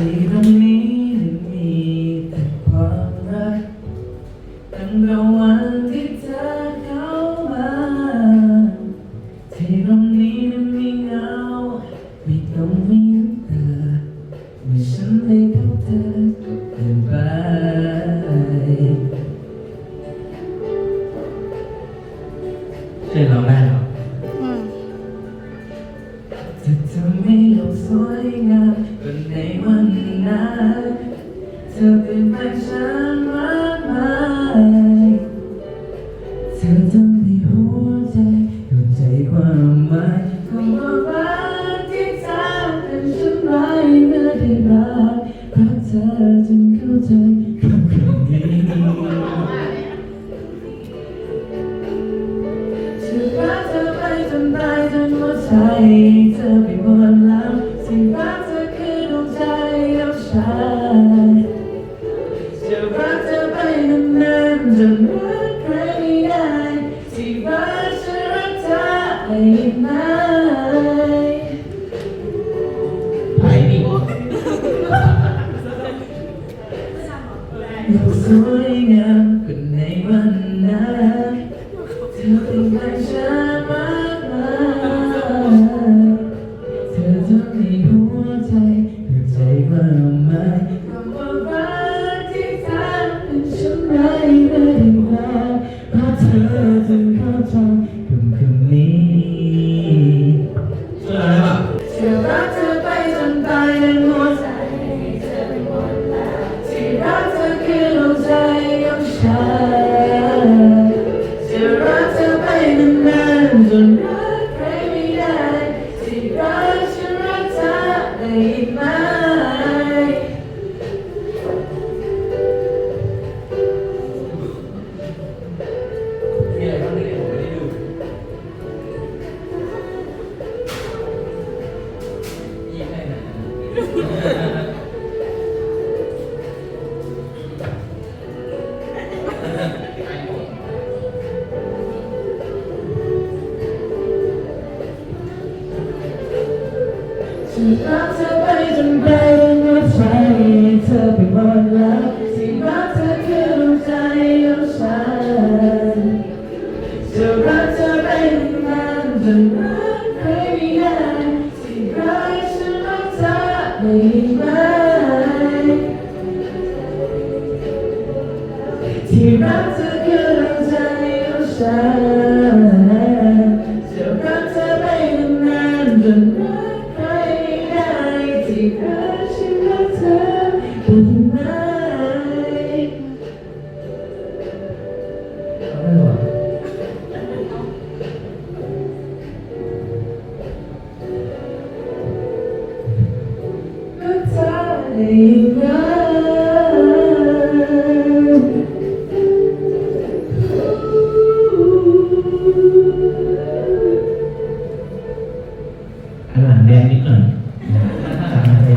ที่ตรงนี้มีแต่ความรักตั้งแต่วันที่เธอเข้ามาที่ตรงนี้นั้นมีเงาไม่ต้องมีน้ำตาเมื่อฉันได้พบเธอเดินไปเช่เราได้เหรออืม จะทำให้โลกสวยงามบนในวันนั้นเธอเป็นแฟนฉันมากมายเธอทำให้หัวใจเข้าใจความหมายของความรักที่เธอเป็นฉันไว้เมื่อได้รักเพราะเธอจึงเข้าใจคำคำนี้ฉันรักเธอไปจนตายจนหัวใจ วยงามกันในวันนั้นเธอเป็นแฟนฉันมากมายเธอทำให้หัวใจเข้าใจว่ามหมายคำว่ารักที่แท้เป็นฉันไว้ไม่ได้แอ ฉันรักเธอไปจนไกลหัวใจเธอไปหมดแล้วที่งรักเธอคือดวงใจของฉันจะรักเธอไปนานจนรักใครไม่ได้ที่งรักฉันรักเธอได้ไหมที่รักเธอคือดวงใจของฉัน ที่รักฉันรักเธอได้ไหมเอาไม่หรอก็เธอได้ไหมข้างแดงนิดหน่อย Amen.